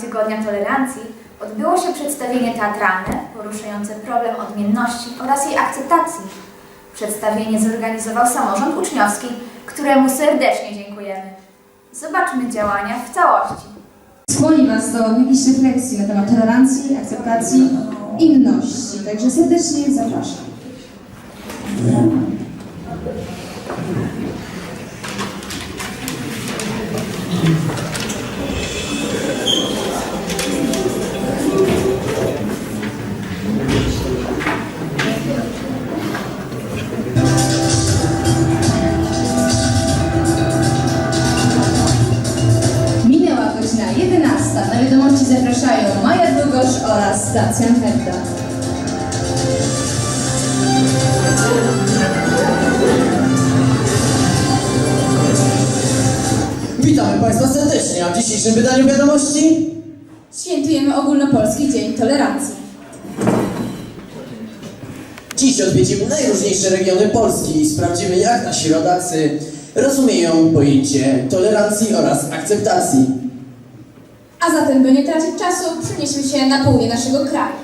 Tygodnia Tolerancji odbyło się przedstawienie teatralne poruszające problem odmienności oraz jej akceptacji. Przedstawienie zorganizował samorząd uczniowski, któremu serdecznie dziękujemy. Zobaczmy działania w całości. skłoni Was do jakiejś refleksji na temat tolerancji, akceptacji, inności. Także serdecznie zapraszam. Oraz Stacjan Herta. Witamy Państwa serdecznie, a w dzisiejszym wydaniu wiadomości Świętujemy Ogólnopolski Dzień Tolerancji. Dziś odwiedzimy najróżniejsze regiony Polski i sprawdzimy jak nasi rodacy rozumieją pojęcie tolerancji oraz akceptacji. A zatem, by nie tracić czasu, przenieśmy się na południe naszego kraju,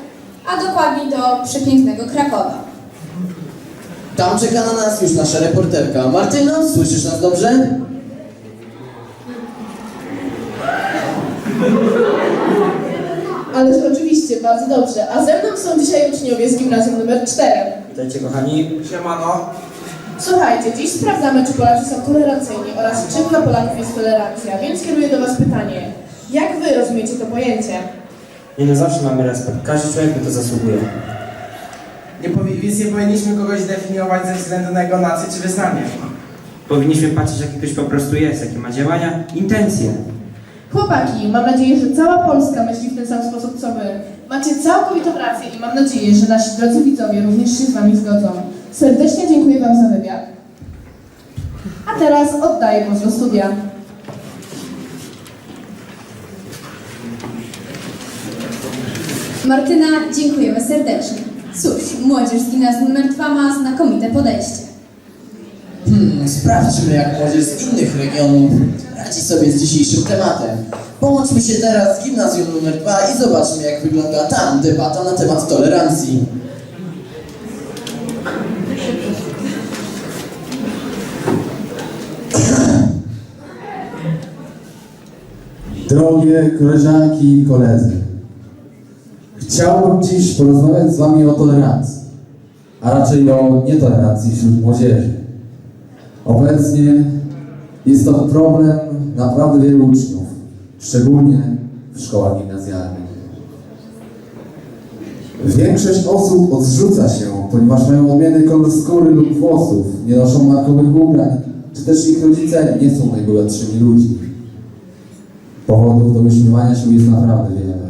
a dokładniej do przepięknego Krakowa. Tam czeka na nas już nasza reporterka. Martyno, słyszysz nas dobrze? Ależ oczywiście, bardzo dobrze. A ze mną są dzisiaj uczniowie z gimnazjum numer 4. Witajcie kochani. Siemano. Słuchajcie, dziś sprawdzamy, czy Polacy są tolerancyjni oraz czym dla Polaków jest tolerancja, więc kieruję do Was pytanie. Jak Wy rozumiecie to pojęcie? Nie no zawsze mamy respekt. Każdy człowiek na to zasługuje. Nie powi- więc nie powinniśmy kogoś definiować ze względu na jego nację czy wyznanie. Powinniśmy patrzeć jaki ktoś po prostu jest, jakie ma działania, intencje. Chłopaki, mam nadzieję, że cała Polska myśli w ten sam sposób co Wy. Macie całkowitą rację i mam nadzieję, że nasi drodzy widzowie również się z Wami zgodzą. Serdecznie dziękuję Wam za wywiad. A teraz oddaję głos do studia. Martyna, dziękujemy serdecznie. Cóż, młodzież z gimnazjum numer 2 ma znakomite podejście. Hmm, sprawdźmy jak młodzież z innych regionów radzi sobie z dzisiejszym tematem. Połączmy się teraz z gimnazjum numer 2 i zobaczmy jak wygląda tam debata na temat tolerancji. Drogie koleżanki i koledzy, chciałbym dziś porozmawiać z Wami o tolerancji, a raczej o nietolerancji wśród młodzieży. Obecnie jest to problem naprawdę wielu uczniów, szczególnie w szkołach gimnazjalnych. Większość osób odrzuca się, ponieważ mają odmienny kolor skóry lub włosów, nie noszą markowych ubrań, czy też ich rodzice nie są najbogatszymi ludźmi. Powodów do wyśmiewania się jest naprawdę wiele.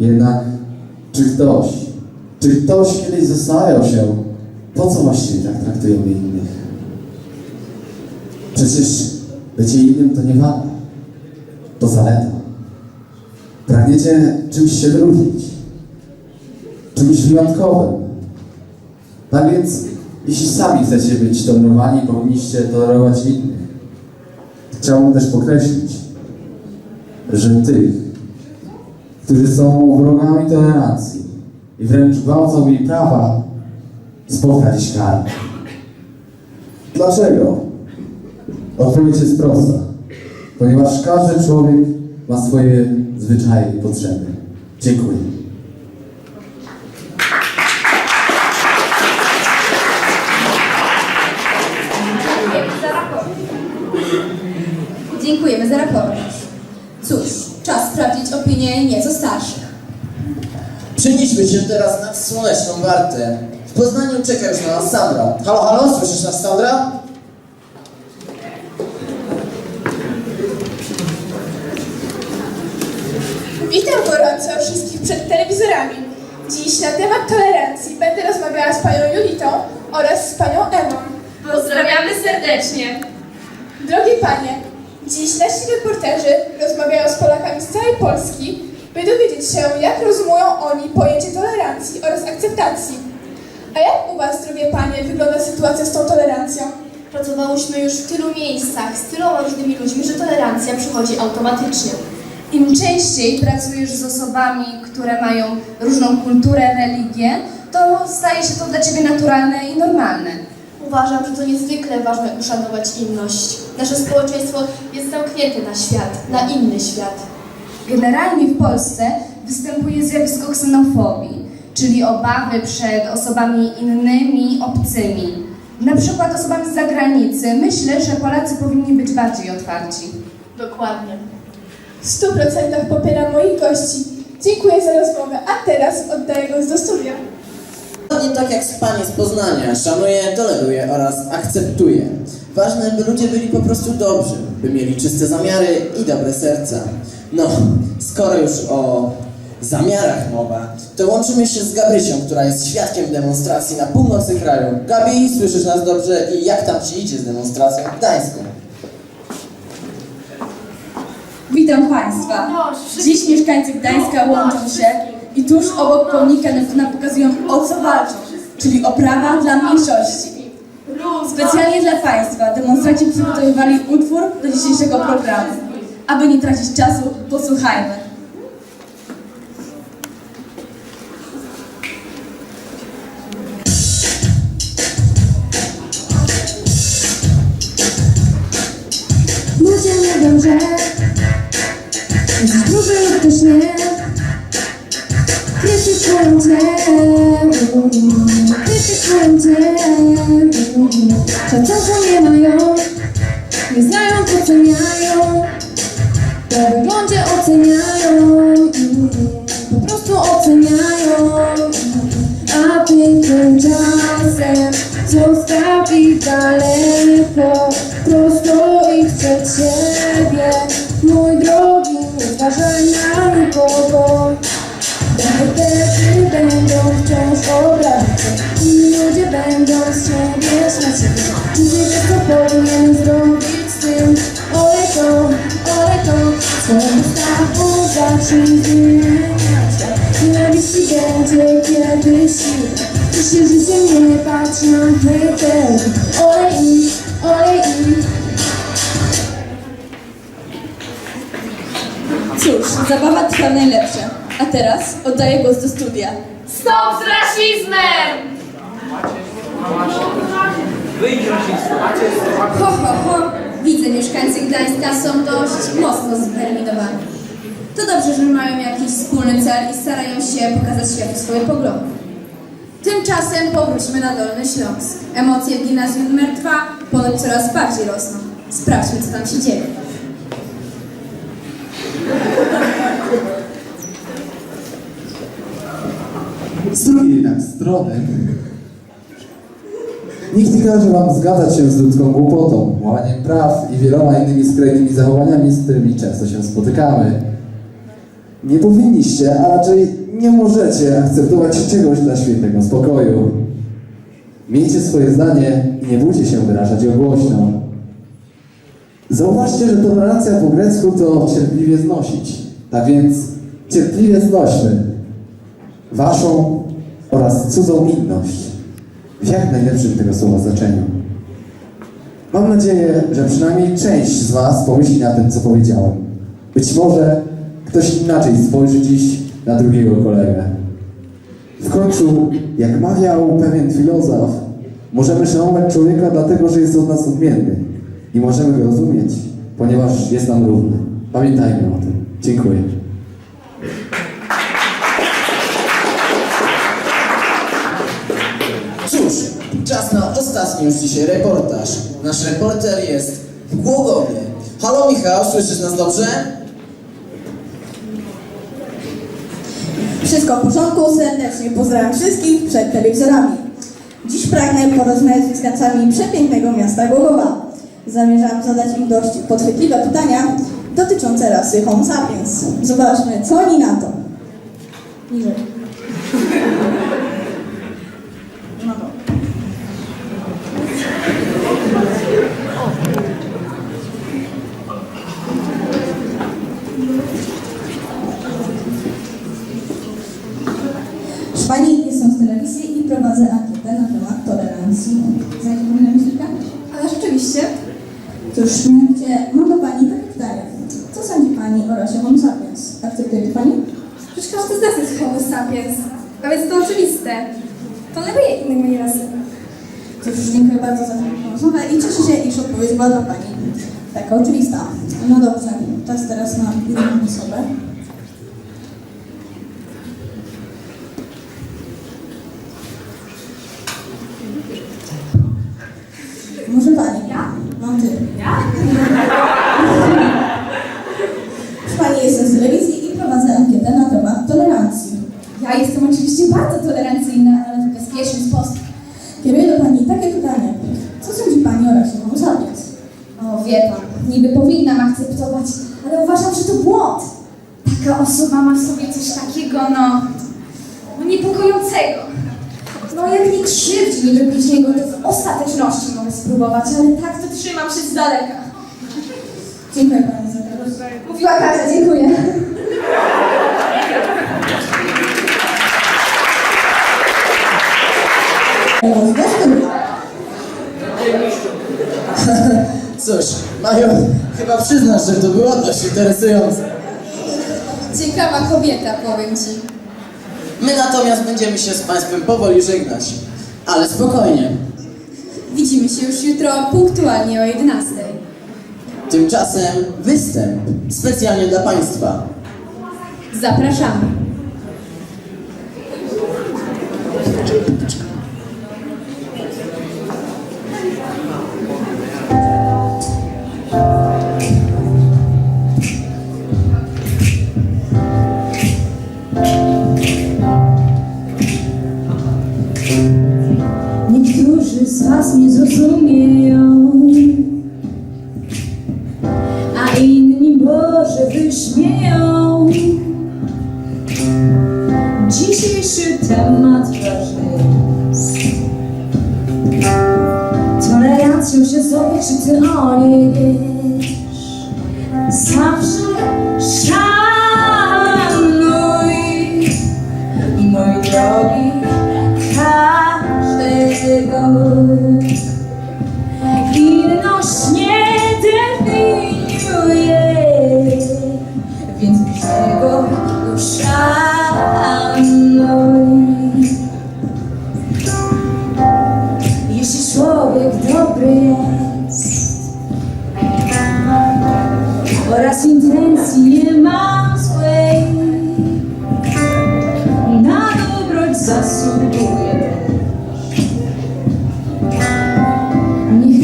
Jednak, czy ktoś, czy ktoś kiedyś zastanawiał się, po co właściwie tak traktujemy innych? Przecież bycie innym to nie wada, to zaleta. Pragniecie czymś się wyróżnić, czymś wyjątkowym. Tak więc, jeśli sami chcecie być tolerowani, powinniście tolerować innych. Chciałbym też podkreślić, że tych, którzy są wrogami tolerancji i wręcz gwałcą jej prawa, spotka dziś kara. Dlaczego? Odpowiedź jest prosta. Ponieważ każdy człowiek ma swoje zwyczaje i potrzeby. Dziękuję. Dziękujemy za raport. Cóż, czas sprawdzić opinie nieco starszych. Przenieśmy się teraz nad słoneczną wartę. W Poznaniu czeka już na nas Sandra. Halo, halo, słyszysz nas Sandra? Witam gorąco wszystkich przed telewizorami. Dziś na temat tolerancji będę rozmawiała z panią Julitą oraz z panią Ewą. Pozdrawiamy serdecznie. Drogie panie, dziś nasi reporterzy rozmawiają z Polakami z całej Polski, by dowiedzieć się, jak rozumują oni pojęcie tolerancji oraz akceptacji. A jak u was, drogie panie, wygląda sytuacja z tą tolerancją? Pracowałyśmy już w tylu miejscach z tyloma różnymi ludźmi, że tolerancja przychodzi automatycznie. Im częściej pracujesz z osobami, które mają różną kulturę, religię, to staje się to dla Ciebie naturalne i normalne. Uważam, że to niezwykle ważne uszanować inność. Nasze społeczeństwo jest zamknięte na świat, na inny świat. Generalnie w Polsce występuje zjawisko ksenofobii, czyli obawy przed osobami innymi, obcymi. Na przykład osobami z zagranicy. Myślę, że Polacy powinni być bardziej otwarci. Dokładnie. W 100% popieram moich gości. Dziękuję za rozmowę, a teraz oddaję głos do studia. Dokładnie tak jak pani z Poznania. Szanuję, toleruję oraz akceptuję. Ważne, by ludzie byli po prostu dobrzy, by mieli czyste zamiary i dobre serca. No, skoro już o zamiarach mowa, to łączymy się z Gabrysią, która jest świadkiem demonstracji na północy kraju. Gabi, słyszysz nas dobrze i jak tam ci idzie z demonstracją w Gdańsku? Witam Państwa. Dziś mieszkańcy Gdańska łączą się i tuż obok pomnika Neptuna pokazują o co walczą, czyli o prawa dla mniejszości. Specjalnie dla Państwa demonstranci przygotowywali utwór do dzisiejszego programu. Aby nie tracić czasu, posłuchajmy. Krytykują cię. Szacunku nie mają, nie znają, oceniają. Po wyglądzie oceniają, po prostu oceniają. A ty tymczasem zostaw ich daleko, prosto ich przed siebie. Mój drogi, nie zważaj na nikogo. I ludzie będą z ciebie śmiać się. Ty wiesz co powinien zrobić z tym. Olej to, olej to. Swoją postawą zacznij zmieniać Nienawiści będzie kiedyś Ty się życiem nie patrz na hejterów Olej ich, olej ich Cóż, zabawa trwa najlepsza. A teraz oddaję głos do studia. Stop z rasizmem! Ho, ho, ho! Widzę, mieszkańcy Gdańska są dość mocno zdeterminowani. To dobrze, że mają jakiś wspólny cel i starają się pokazać światu swoje poglądy. Tymczasem powróćmy na Dolny Śląsk. Emocje w gimnazjum numer 2 ponoć coraz bardziej rosną. Sprawdźmy, co tam się dzieje. Z drugiej jednak strony, nikt nie każe wam zgadzać się z ludzką głupotą, łamaniem praw i wieloma innymi skrajnymi zachowaniami, z którymi często się spotykamy. Nie powinniście, a raczej nie możecie akceptować czegoś dla świętego spokoju. Miejcie swoje zdanie i nie bójcie się wyrażać go głośno. Zauważcie, że tolerancja po grecku to cierpliwie znosić. Tak więc cierpliwie znośmy waszą oraz cudzą inność w jak najlepszym tego słowa znaczeniu. Mam nadzieję, że przynajmniej część z was pomyśli na tym, co powiedziałem. Być może ktoś inaczej spojrzy dziś na drugiego kolegę. W końcu, jak mawiał pewien filozof, możemy szanować człowieka dlatego, że jest od nas odmienny i możemy go rozumieć, ponieważ jest nam równy. Pamiętajmy o tym. Dziękuję. Ostatni już dzisiaj reportaż. Nasz reporter jest Głogowie. Halo Michał, słyszysz nas dobrze? Wszystko w porządku, serdecznie pozdrawiam wszystkich przed telewizorami. Dziś pragnę porozmawiać z mieszkańcami przepięknego miasta Głogowa. Zamierzam zadać im dość podchwytliwe pytania dotyczące rasy Homo sapiens. Zobaczmy, co oni na to. Niżej. No to. Proszę Pani, jestem z telewizji i prowadzę ankietę na temat tolerancji. Znajdzie Pani na myślika? Ale rzeczywiście. Cóż, mianowicie mam do Pani takie pytanie. Co sądzi Pani o rasie homo sapiens. Akceptuje to pani? Przecież każdy z nas jest homo sapiens. A więc to oczywiste. Toleruję inne moje rasy. Cóż, dziękuję bardzo za tę rozmowę i cieszę się, iż odpowiedź była dla pani taka oczywista. No dobrze, czas teraz na inną osobę. Może pani? Ja? No ty. Ja? Pani jestem z telewizji i prowadzę ankietę na temat tolerancji. Ja jestem oczywiście bardzo tolerancyjna, ale w bezpieczny sposób. Kieruję do pani takie pytanie. Co sądzi pani o rasie homo sapiens? O, wie pan, niby powinnam akceptować, ale uważam, że to błąd. Taka osoba ma w sobie coś takiego, no, no niepokojącego. No jak nie krzywdzi, nie robi niego, to w ostateczności mogę spróbować, ale tak to trzymam się z daleka. Dziękuję pani za to. Mówiła Kasia, dziękuję. Cóż, Majo, chyba przyznasz, że to było dość interesujące. Ciekawa kobieta, powiem ci. My natomiast będziemy się z Państwem powoli żegnać. Ale spokojnie. Widzimy się już jutro punktualnie o 11. Tymczasem występ specjalnie dla Państwa. Zapraszamy. Może wyśmieją. Dzisiejszy temat ważny jest. Tolerancją się zowie, czy Ty o niej wiesz? Zawsze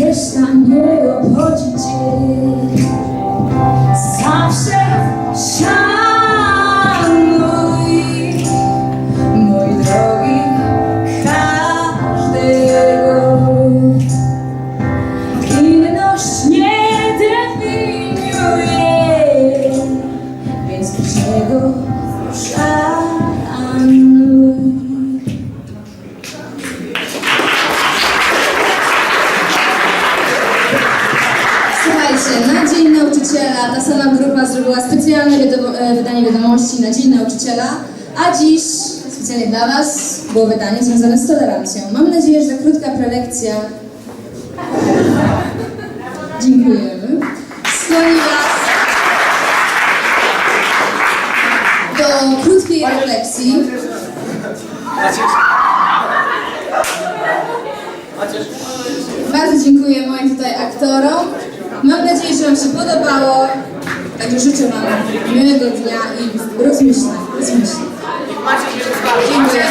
Niech reszta nie obchodzi cię. Nauczyciela ta sama grupa zrobiła specjalne wiadomo, e, wydanie wiadomości na Dzień Nauczyciela, a dziś specjalnie dla Was było wydanie związane z tolerancją. Mam nadzieję, że ta krótka prelekcja dziękujemy, skłoni Was do krótkiej refleksji. Bardzo dziękuję moim tutaj aktorom. Mam nadzieję, że Wam się podobało. Także życzę Wam miłego dnia i rozmyślań. rozmyślań. Dziękuję.